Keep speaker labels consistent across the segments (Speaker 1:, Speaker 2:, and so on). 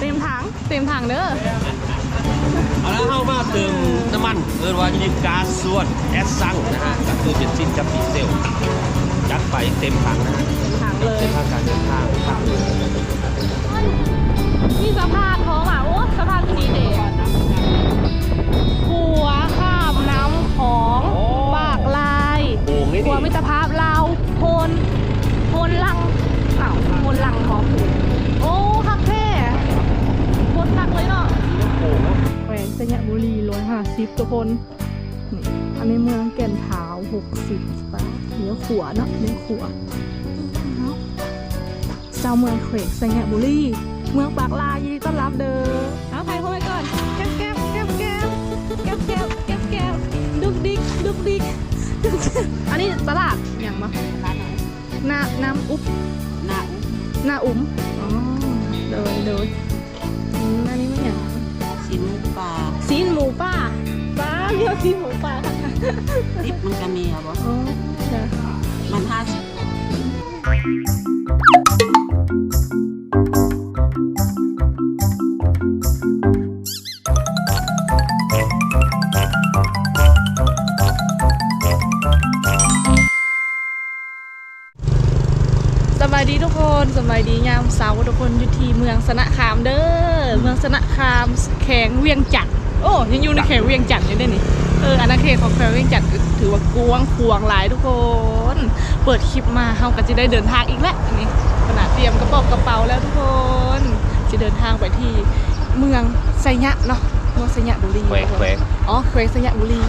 Speaker 1: เต็มถังเต็มถังเด้อ
Speaker 2: เอาแล้วเข้ามาเติมน้ำมันเอินว่าอยู่ในก๊าซส่วนแอสซังนะฮะก็คือเป็นซินกับดีเซลจัดไปเต็มถังนะฮะ
Speaker 1: เต็มถังเลย
Speaker 2: เส้นทางการเดินทางภาคเหนือ
Speaker 1: นี่สะพานท้องอะโอ้สะพานที่ดีเด็หัวข้ามน้ำของปากลาย
Speaker 2: โอ่งนี่
Speaker 1: หัวมิ
Speaker 2: นี่
Speaker 1: ตรภาพเราวโพนโพนลังอ้าวโพนลังของโอ้คักแท้โพนคักเลยเนาะ
Speaker 2: โอ่งเนอะ
Speaker 1: แขวงสัญบุรีร้อยห้าสิบทุกคนนี่อันนี้เมืองแก่นเท้าหกสิบปะเลี้ยวขวาเนาะเลี้ยวขวาเจ้าเมืองแขวงสัญญบุรี เมืองปากลายยินดีต้อนรับเด้อเอาใครเข้าไปก่อนแก้วแก้วแก้วแก้วแก้วแก้วแก้วแก้วดุกดิกดุกดิกดุกอันนี้ตลาดอย่างมาหน้าน้ำอุ๊บ
Speaker 3: น้า
Speaker 1: หน้าอุ้มอ๋อเดินเดินอืมอันนี้มันอย่าง
Speaker 3: ชิ้นปลา
Speaker 1: ซีนหมูป่าป้าเรียกซีนหมูป่าค่ะ
Speaker 3: ดิบมันก็มีอะบ่
Speaker 1: อ๋อจ้ะ
Speaker 3: มันห้าสิบ
Speaker 1: สบายดีทุกคนสบายดียามเสาร์ทุกคนอยู่ที่เมืองสนะคามเด้อเมืองสนะคามแขวงเวียงจันทน์ โอ้ยังอยู่ในแขวงเวียงจันทน์อยู่ด้วยนี่เอออาณาเขตของแขวงเวียงจันทน์ถือว่ากว้างขวางหลายทุกคน เปิดคลิปมาเฮาก็จะได้เดินทางอีกแล้วอันนี้ขนาดเตรียมกระเป๋ากระเป๋าแล้วทุกคนจะเดินทางไปที่เมืองไซยะเนาะเมืองไซยะบุรี
Speaker 2: แขวงแขวง
Speaker 1: อ๋อแขวงไซยะบุรี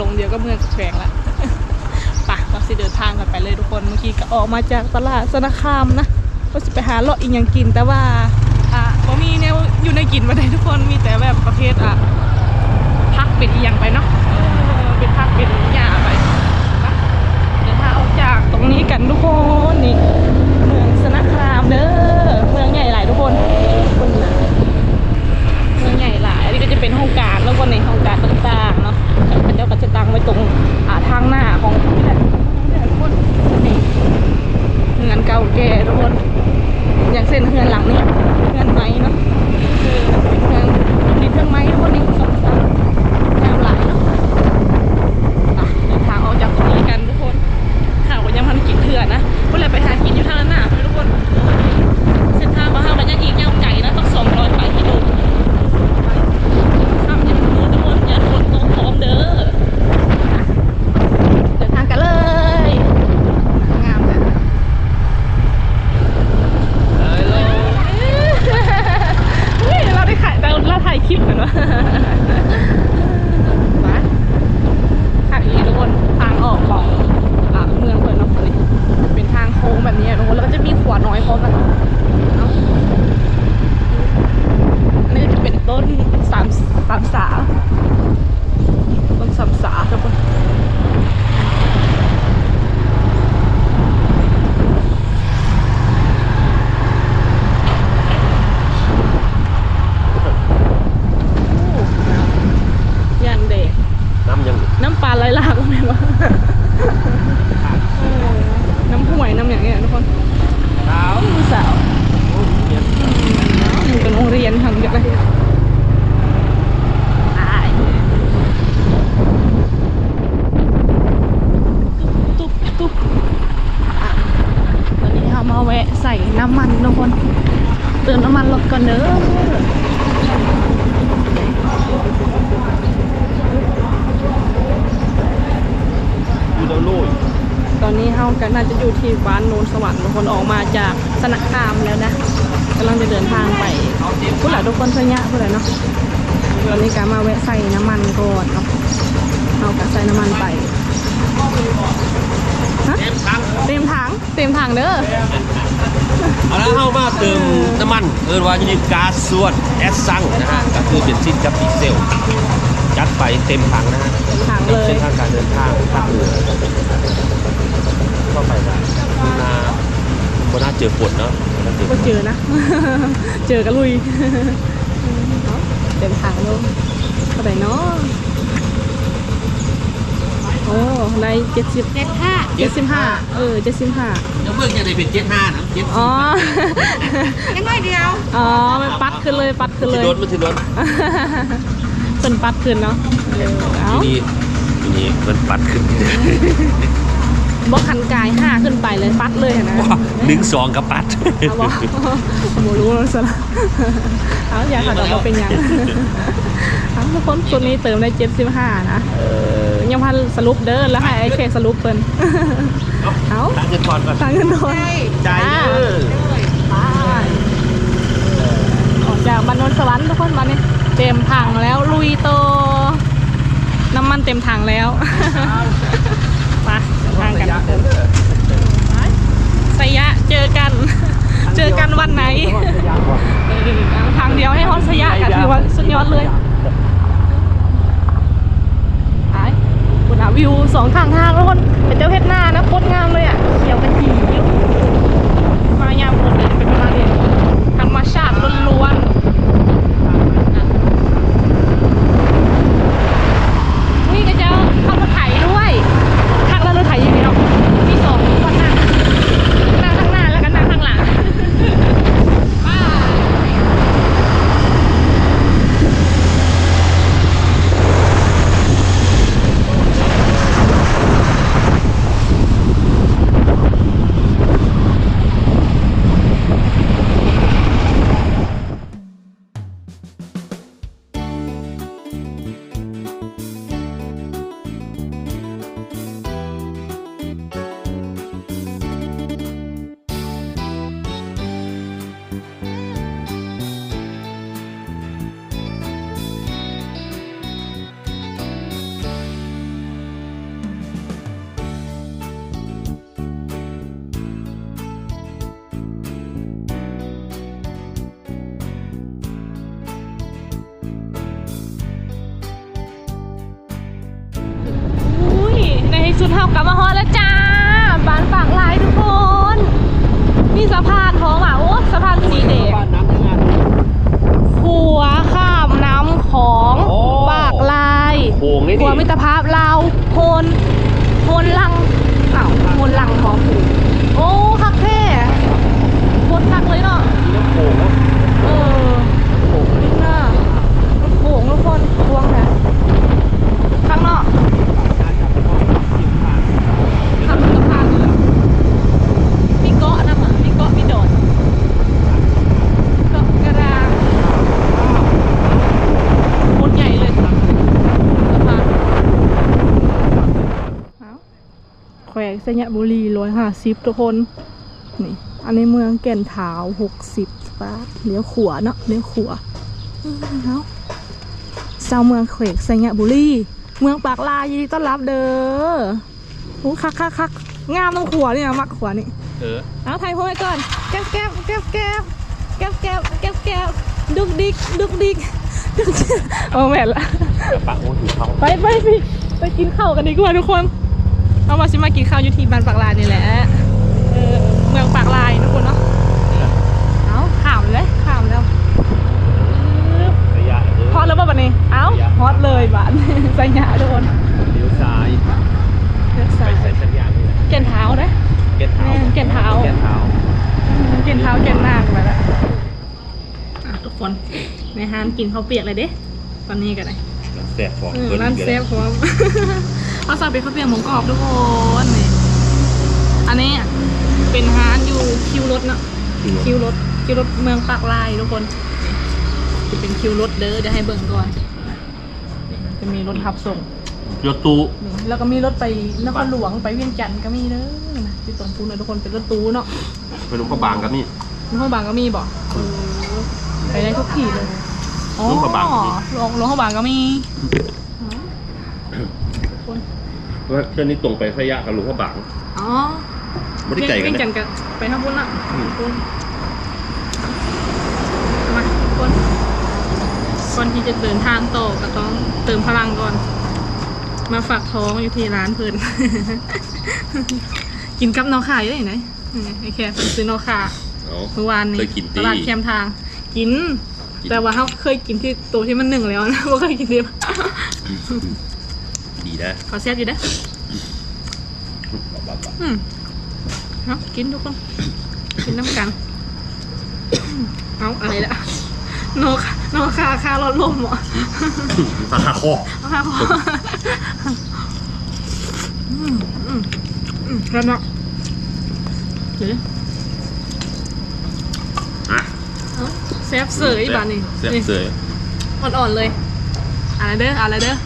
Speaker 1: ลงเดียวก็เมืองแขวงละปะเราสิเดินทางกันไปเลยทุกคนเมื่อกี้ก็ออกมาจากตลาดสนาคามนะก็สิไปหาเลาะอีกอย่างกินแต่ว่า อะก็มีแนวอยู่ในกินมาได้ทุกคนมีแต่แบบประเภทอะพักเป็นอีหยังไปเนาะเป็นพักเป็นหญ้าไปนะเดินทาเออกจากตรงนี้กันทุกคนนี่ เมืองสนาคามเด้อ เมืองใหญ่หลายทุกคนคนนะ เมืองใหญ่หลาย อันนี้ก็จะเป็นห้องการแล้วก็ในห้องการต่างๆเนาะพระเจ้าก็จะตั้งไว้ตรงอ่าทางหน้าของนี่แหละนี่เงินเก่าแก่ทุกคน อย่างเส้นเฮือนหลังนี่เฮือนไม้เนาะคือเป็นเฮือนดินเครื่องไม้ทุกคนนี่สองสามงามหลายเนาะไปเดินทางออกจากตรงนี้กันทุกคนข่าวก็ยังพันกินเถื่อนนะเวลาไปหากินอยู่ทางนั้นน่ะทุกคน เส้นทางมาห้างมันยังอีกยาวไกลนะต้องสองร้อยไปกิโลข้ามจะเป็นมือทุกคนอย่าฝนตกพร้อมเด้อเดินทางกันเลย งามเลย
Speaker 2: ฮัลโหล
Speaker 1: เฮ้ยเราได้ขายเราเราถ่ายคลิปกันวะมาทางนี้ทุกคนทางออกของอะเมืองเปิดเนาะนี่เป็นทางโค้งแบบนี้อะทุกคนแล้วก็จะมีขวาน้อยพร้อมกันเนาะอันนี้จะเป็นต้นสามสามสาต้นสามสาทุกคน ยันเด็ก
Speaker 2: น้ำยัง
Speaker 1: น้ำปลาไหลหลากไหมวะเออน้ำห่วยน้ำอย่างเงี้ยทุกคน
Speaker 2: ขาว
Speaker 1: ผู้สาว
Speaker 2: โอ้ยเนี่ย
Speaker 1: อยู่กันโรงเรียนทำกันเลยตายตุ๊บตุ๊บอะตอนนี้เรามาแวะใส่น้ำมันทุกคนเติมน้ำมันรถ ก่อนเด้อ
Speaker 2: อยู่ดาวโลย
Speaker 1: ตอนนี้เฮากันน่าจะอยู่ที่บ้านโนนสวรรค์ทุกคนออกมาจากสนามคามแล้วนะกำลังจะเดินทางไปผู้หลายทุกคนสัญญาผู้หลายเนาะตอนนี้การมาแวะใส่น้ำมันก่อนเนาะเอากะใส่น้ำมันไปฮะ
Speaker 2: เต็มถัง
Speaker 1: เต็มถังเต็มถังเด้อ
Speaker 2: เอาแล้วเข้ามาเติมน้ำมันเอินว่าอยู่ในก๊าซส่วนแอสซังนะฮะก็คือเป็นซินกับดีเซลจัดไปเต็มถังนะฮะ
Speaker 1: เต็มถังเลย
Speaker 2: เส้นทางการเดินทางภาคเหนือเข้าไปได้บนนาบนนาเจอฝนเนาะบนนาเจอฝ
Speaker 1: ก็
Speaker 2: น
Speaker 1: เจอนะ เจอกันลุยเอาเต็มถังเลยเท่าไหร่เนาะโอ้ในเจ็ดสิบ
Speaker 3: เจ็ดห้า
Speaker 1: เจ็ดสิบห้าเออเจ็ดสิบห้า
Speaker 2: เดี๋ยวเพิ่งจะได้เป็นเจ็ดห้านะเจ็ด
Speaker 1: อ๋อ
Speaker 3: ยังน้อยเดียว
Speaker 1: อ๋อไม่ขึ้นเลยปัดขึ้น
Speaker 2: สิ
Speaker 1: เลย
Speaker 2: รถมันสิรถ
Speaker 1: เป็นปัดขึ้นเนาะเออเอา
Speaker 2: ทีนี้ทีนี้มันปัดขึ้น
Speaker 1: บอกขันกายห้าขึ้นไปเลยปัดเลยนะ
Speaker 2: ว้าหนึ่งสองกับปัด
Speaker 1: เอาบอกโมรู้แล้วสละเอาอย่าขัดออกมาเป็นหยังเอาทุกคนตัวนี้เติมได้เจ็ดสิบห้านะเออยังพันสรุปเด้อแล้วให้ไอ้เคสรุปเปิ้นเอา
Speaker 2: ตั้งเงินทอนก่อน
Speaker 1: ตังค์กันหน่อย
Speaker 2: ใจเด้อ
Speaker 1: ไปออกจากบ้านโนนสวรรค์ทุกคนวันนี้เต็มถังแล้วลุยโตอน้ำมันเต็มถังแล้ว ไปทางกันทุกคนไปสยะเจอกัน เจอกันวันไหนทางเดียวให้ฮอตสยะกันถือว่าสุดยอดเลยไปคุณอาวิวสองทางทางทุกคนเป็นเจ้าเพชรหน้านะโคตรงามเลยอะเขียวกันจีอยู่มายามคนเดินเป็นประมาณนี้ธรรมชาติล้วนๆ follow สยบุรีร้อยห้าสิบทุกคน นี่ อันนี้เมืองแก่นเท้าหกสิบบาทเลี้ยวขวาเนาะเลี้ยวขวาเออเอาเจ้าเมืองแขวงสยบุรี เมืองปากลายยินดีต้อนรับเด้อโอ้คักคักคักงามตรงขวานี่นะมักขวานี่
Speaker 2: เออ
Speaker 1: เอาไทยพูดไปก่อน แก้วแก้วแก้วแก้วแก้วแก้วแก้วแก้วดุกดิกดุกดิกดุกดิกโอ้แม่นละ
Speaker 2: กระปะโอ้ถือเขา
Speaker 1: ไปไปไปไปกินข้าวกันดีกว่าทุกคน เอามาชิมากินข้าวอยู่ที่บ้านปากลายนี่แหละเออเมืองปากลายทุกคนเนาะเอาขามเลยขามแล้ว
Speaker 2: ระยะเออ
Speaker 1: ฮอตแล้วป่ะบันนี้ เอาฮอตเลยบ้านใส่หยาทุกคน
Speaker 2: เลี้ยวซ้าย
Speaker 1: เลือก
Speaker 2: ไป
Speaker 1: สาย
Speaker 2: ใส่สัญญาณนี่แหละ
Speaker 1: เกนเท้านะ
Speaker 2: เก็ตเท้า
Speaker 1: แม่นเก็ตเท้า
Speaker 2: เก็ตเท้า
Speaker 1: เกนเท้าเกนหน้ากันไปแล้วอะทุกคนในฮานกินข้าวเปียกเลยเด้ตอนนี้กันเลย
Speaker 2: แซ่บฟอง
Speaker 1: เออ
Speaker 2: เกิน
Speaker 1: ร้าน
Speaker 2: อีก
Speaker 1: เซ
Speaker 2: แล้ว
Speaker 1: ฟผม เอาสั่งเป็นข้าวเปียกหมูกรอบทุกคนนี่อันนี้เป็นร้านอยู่คิวรถเนาะคิวรถคิวรถเมืองปากลายทุกคนนี่จะเป็นคิวรถเด้อเดี๋ยวให้เบิ่งก่อนนี่จะมีรถขับส่ง
Speaker 2: รถตู้
Speaker 1: นี่แล้วก็มีรถไปนครหลวงไปเวียงจันทร์ก็มีเด้อนะที่ตรงพูนเลยทุกคนเป็นรถตู้เนาะ
Speaker 2: ไปลงพระบางกับนี่
Speaker 1: นครบางก็มีบอกเออไปได้ทุกที่เลยอ๋อ
Speaker 2: หลวงพระบางก็มี
Speaker 1: หลวงหลวงพระบางก็มีอ๋อทุกคน
Speaker 2: ว่าเช่นนี้ตรงไปพระยะกับหลวงพระบาง
Speaker 1: อ๋อ
Speaker 2: ไม่ได้ไกลกัน
Speaker 1: เวียง
Speaker 2: นะ
Speaker 1: จันทร์กับไปทางพุ้นละ
Speaker 2: อืม
Speaker 1: พุ้นมาทุกคนก่อนที่จะเดินทางต่อก็ต้องเติมพลังก่อน มาฝากท้องอยู่ที่ร้านเพิ่นกินกับนอข่าอยู่ได้ไหนนี่ไงไอ้แค่เพิ่นซื้อนอข่า
Speaker 2: เอา
Speaker 1: เมื่อวานนี้
Speaker 2: เคยกิน
Speaker 1: ต
Speaker 2: ตี
Speaker 1: ลาดแคมทางกิน
Speaker 2: กิน
Speaker 1: แต่ว่าเขาเคยกินที่ตัวที่มันหนึ่งแล้วนะว่าเคยกินที่
Speaker 2: ดีนะ
Speaker 1: ขอแซ่บอยู่นะ
Speaker 2: บ้าๆ
Speaker 1: อืมเอากินทุกคนกินน้ำกันอืมเอาอะไรละโนคโนคาคารถลมเหรอ
Speaker 2: ตาคอ
Speaker 1: คาคออืมอืมอืมแล้วเนาะเดี๋ยวดิ
Speaker 2: อะ
Speaker 1: เอาเซฟเสยบ้านนี่
Speaker 2: เสียบ
Speaker 1: นี่
Speaker 2: เสย
Speaker 1: อ่อนๆเลยอะไรเด้ออะไรเด้อ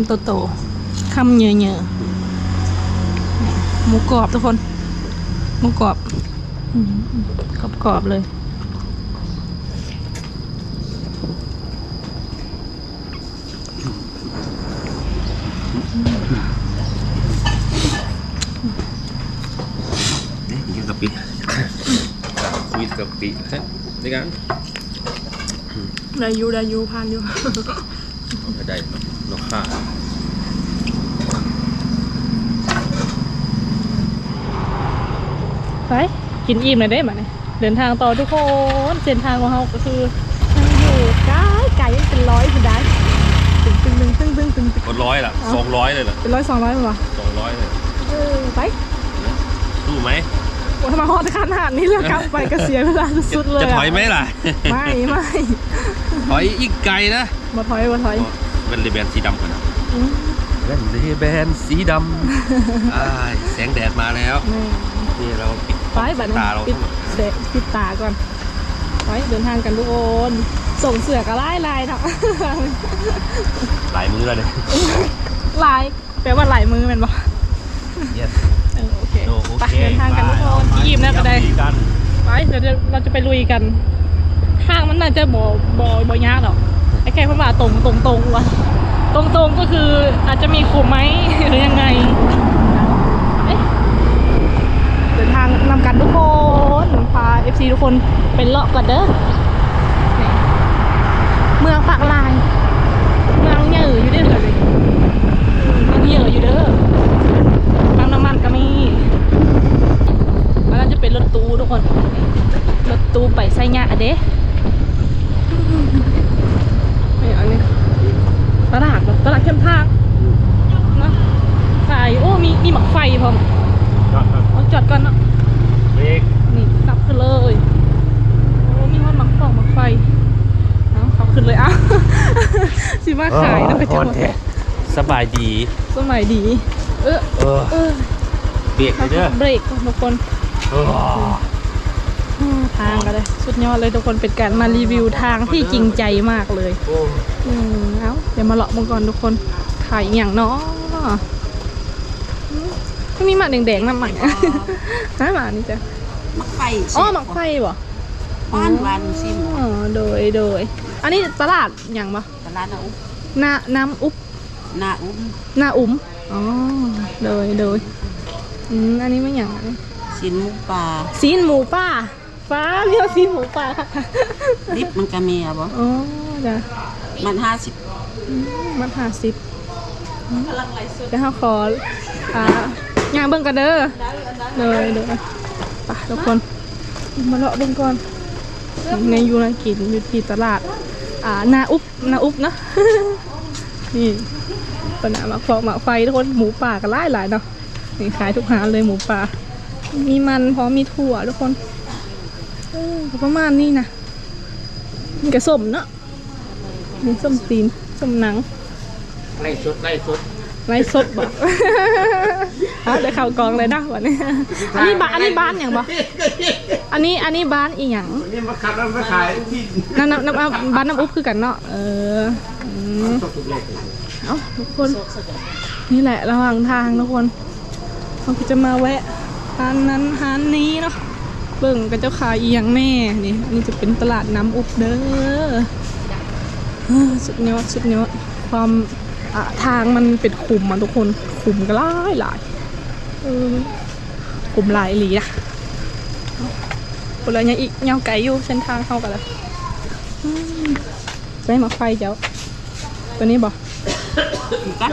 Speaker 1: ำโตๆคำเยอะๆหมูกรอบทุกคน หมูกรอบอืมกรอบๆเลย
Speaker 2: นี่กินกะปิคุยกะปิฮะนี่กัน
Speaker 1: ได้อยูได้อยูพานอยู่
Speaker 2: ได้ นกข้า
Speaker 1: ไปกินอิ่มเลยได้ไหมเนี่ยเดินทางต่อทุกคนเส้นทางของเราก็คือมันอยู่ไกลไกลเป็นร้อยคือได้ตึงตึงตึงตึงตึงตึงตึง
Speaker 2: คนร้อยล่ะสองร้อยเลยล่ะ
Speaker 1: เป็นร้อยสองร้อยมั้งวะ
Speaker 2: สองร้อยเลย
Speaker 1: เออไป
Speaker 2: สู้ไหม
Speaker 1: โอ้ทำไมฮอดขนาดนี้เลยกลับไปก็เสียเวลาสุดๆเลย
Speaker 2: จะ
Speaker 1: อะ
Speaker 2: ถอยไหมล่ะ
Speaker 1: ไม่ไม่
Speaker 2: ถอยอีกไกลนะ
Speaker 1: มาถอยมาถอย
Speaker 2: เป็นรีแบนสีดำกันนะ
Speaker 1: อืม
Speaker 2: เป็นรีแบนสีดำอ้ายแสงแดดมาแล้ว
Speaker 1: แม่
Speaker 2: นี่เราปิด
Speaker 1: ไปบัดนี้
Speaker 2: ตาเรา
Speaker 1: ปิดเดะปิดตาก่อนไปเดินทางกันทุกคนส่งเสือกระไล่ลายเนาะ
Speaker 2: หลายมือแล้วเนี่ย
Speaker 1: ลายแปลว่าลายมือแมันบ่
Speaker 2: yes
Speaker 1: เออโอเค
Speaker 2: โอ
Speaker 1: ไป
Speaker 2: เค
Speaker 1: เดินทางกันทุกคนยิ้มแล้วก็ได้
Speaker 2: กัน
Speaker 1: ไปเดี๋ยวเราจะไปลุยกันทางมันน่าจะบ่บ่บ่ยากหรอกไอ้ แค่พราะว่าตรงตรงตรงว่ะตรงตรงก็คืออาจจะมีขุมไหมหรือยังไงเดินทางนำกันทุกคนพา FC ทุกคนเป็นเลาะก่อนเด้อเมืองปากลายเมืองเหยื่ออยู่เด้อเลยเมืองเหยื่ออยู่เด้อปั๊มน้ำมันก็มีแล้วจะเป็นรถตู้ทุกคนรถตู้ไปไซงะอะเด้นี่อันนี้ตลาดเหรอตลาดเข้มทางเนอะขายโอ้ มีมีหมักไฟพร้อมเอาจอดก่อนเนาะ
Speaker 2: เบรก
Speaker 1: นี่ขับขึ้นเลยโอ้มีฮอดหมักฟองหมักไฟเอาขับขึ้นเลยอะสิมาขายนะไปจังหวัด
Speaker 2: สบายดี
Speaker 1: สมัยดี เออ
Speaker 2: เออ
Speaker 1: เออ
Speaker 2: เบรกเลยเด้อ
Speaker 1: เบรกก่อนทุกคน
Speaker 2: เออ
Speaker 1: อืมทางก็เลยสุดยอดเลยทุกคนเป็นการมารีวิวทางที่จริงใจมากเลย
Speaker 2: โอ้
Speaker 1: อืมเอ้าเดี๋ยวมาเลาะมังกรทุกคนขายอหย่างเนาะอื มไม่มีหมาแดงๆน้ำหมันนะฮะหมานี่จ้ะ
Speaker 3: มักไฟ
Speaker 1: อ๋อหมักไฟบ่
Speaker 3: บ้านวันซิม
Speaker 1: อ๋อโดยโดย อันนี้ตลาดอย่างบ่
Speaker 3: ตลาดนาอุ
Speaker 1: นาน้ำอุบ
Speaker 3: นาอุ้ม
Speaker 1: นาอุ้มอ๋อโดยโดยอืมอันนี้ไม่อย่างอันนี้
Speaker 3: สินหมูป่า
Speaker 1: ซีนหมูป่าฟ้าเรียกซีนหมูป่าค่ะ
Speaker 3: ดิบมันก็มีอะบ่
Speaker 1: อ๋อจ้ะ
Speaker 3: มันห้าสิบ
Speaker 1: มันหาสิบเดี๋ยวเราขออ่า งานเบิ่งกันเด้อเลยเด้อไปทุกคนมาเลาะเบิ่งก่อนในอยูนากินอยู่ที่ตลาด อ่านาอุบนาอุบเนาะนี่ปนามาฟอกมาไฟทุกคนหมูป่ากันหลายหลายๆเนาะนี่ขายทุกหาเลยหมูป่า มีมันพร้อมมีถั่วทุกคนเออก็ประมาณนี้นะมีกระส้มเนาะนี่ส้มตีนส้มหนัง
Speaker 2: ไล่สุดไล่สุด
Speaker 1: ไล่สดบ่ฮะ เดี๋ยวข่าวกองเลยนะวันนี้ อันนี้บ้านอันนี้บ้านอย่างบ่อันนี้อันนี้บ้านอีหยัง
Speaker 2: นี่มาขับแล้วมาขายที่
Speaker 1: น้ำน้ำน้ำอะบ้านน้ำอุ๊บคือกันเนาะเอออืมเอาทุกคน นี่แหละระหว่างทางทุกคนเราก็จะมาแวะร้านนั้นร้านนี้เนาะเบิ่งกันเจ้าขายอีหยังแน่นี่อันนี้จะเป็นตลาดน้ำอุ๊บเด้อเออสุดยอดสุดยอดความอะทางมันเป็นขุมอะทุกคนขุมก็หลายหลาย เออขุมหลายอีหลีอะคนละยังอีกเงาไก่อยู่เส้นทางเข้ากันเลยอืมใส่หมาไฟเจ้า ตัวนี้บอก
Speaker 3: กัน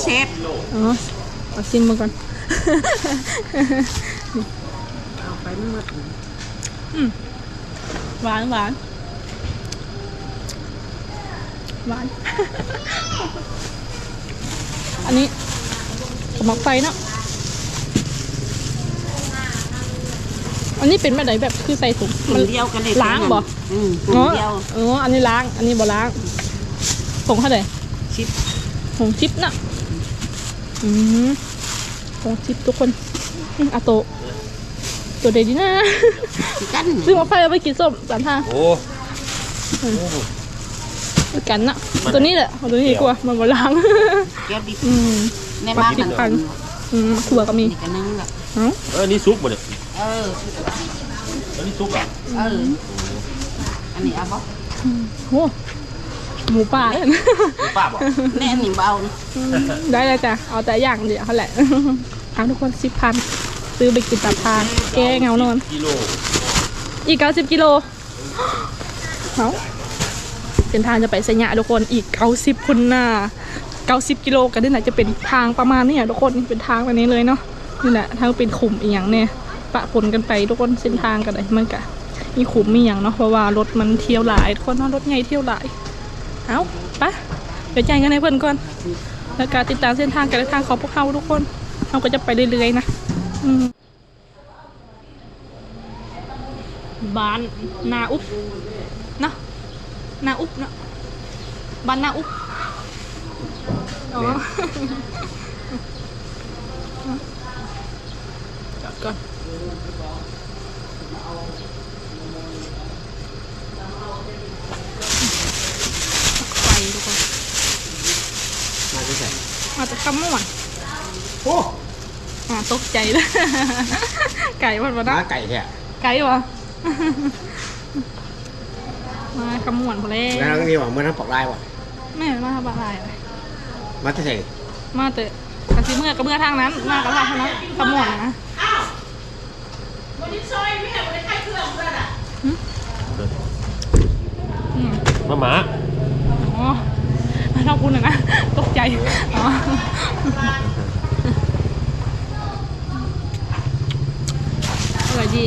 Speaker 3: เชฟ
Speaker 1: อ๋อเอาชิมมาก่อน
Speaker 3: เอาไปไม่หมด
Speaker 1: หวานหวานหวาน อันนี้กระมักไฟเนาะ อันนี้เป็นแบบไหนแบบคือใส่ถุง
Speaker 3: ถุงเดียวกันเลย
Speaker 1: ล้างบ่
Speaker 3: อืมถุง
Speaker 1: อ๋อ
Speaker 3: เดียว
Speaker 1: อ๋ออันนี้ล้าง อันนี้บ่ล้างผงเท่าไหร่
Speaker 3: ชิป
Speaker 1: ผงชิปนะอืมผงชิปทุกคนอืมอาโตะตัวเด็ดดีนะ
Speaker 3: กัน
Speaker 1: ซื้อมาไฟเอาไปกินส้มสามทาง
Speaker 2: โอ้
Speaker 1: ด้วยกันนะตัวนี้แหละเอาตัวนี้ดีกว่ามันบ่ล้าง
Speaker 3: แก้วดิบ
Speaker 1: อืม
Speaker 3: ในบ้าน
Speaker 1: กิ
Speaker 3: มันน
Speaker 1: กันอืมถั่วก็มี
Speaker 3: นี่ก็นึ่งละ
Speaker 1: เอ้า
Speaker 2: เออนี่ซุปบ่เนี่ย
Speaker 3: เออ
Speaker 2: อันนี้ซุปอะ
Speaker 3: เอออันนี้เอาบ่
Speaker 1: โอ้หมูป่าเลย
Speaker 2: หรือป้าบอก
Speaker 3: แน่อันนี้เบานะ
Speaker 1: ได้เลยจ้ะเอาแต่อย่างเดียวเขาแหละเอาทุกคนสิบพันซื้อไปกินตับทานแกเงานอน
Speaker 2: กิโล
Speaker 1: อีกเก้าสิบกิโลเอาเป็นทางจะไปสยะทุกคนอีกเก้าสิบคนน่ะเก้าสิบกิโลกันนี่แหละจะเป็นทางประมาณนี้อะทุกคนเป็นทางแบบนี้เลยเนาะนี่แหละทางเป็นขุมอีกอย่างเนี่ย ปะปนกันไปทุกคนเส้นทางกันเลยมันกะมีขุมมีอย่างเนาะเพราะว่ารถมันเที่ยวหลายทุกคนเนาะรถใหญ่เที่ยวหลายเอาไปะเดี๋ยวแจ้งกันให้เพื่อนก่อนแล้วการติดตามเส้นทางการเดินทางของพวกเขาทุกคนเราก็จะไปเรื่อยๆนะอืมบ้านนาอุบเนาะนาอุบเนาะบ้านนาอุบอ๋อจอดก่อน ไฟทุกคน
Speaker 2: มาที่ไหน
Speaker 1: มาจากขมวน
Speaker 2: โอ้
Speaker 1: อ่าตกใจเลยไก่มันมา
Speaker 2: มา
Speaker 1: ได้
Speaker 2: ไก่แท้
Speaker 1: ไก่วะมาขมวนพอแล้ว
Speaker 2: แล้วนี่ว่าเมื่อนั้นปอกลายว่ะ
Speaker 1: แม่มาบ้าอะไรเลย
Speaker 2: มาที่ไหน
Speaker 1: มาเตอะกันสิเมื่อกับเมื่อทางนั้น มากับทางนั้นขมวนนะหึอื ม
Speaker 2: มาหมา
Speaker 1: อ๋อต้องคุณนะนะตกใจอ๋ออร่อยดี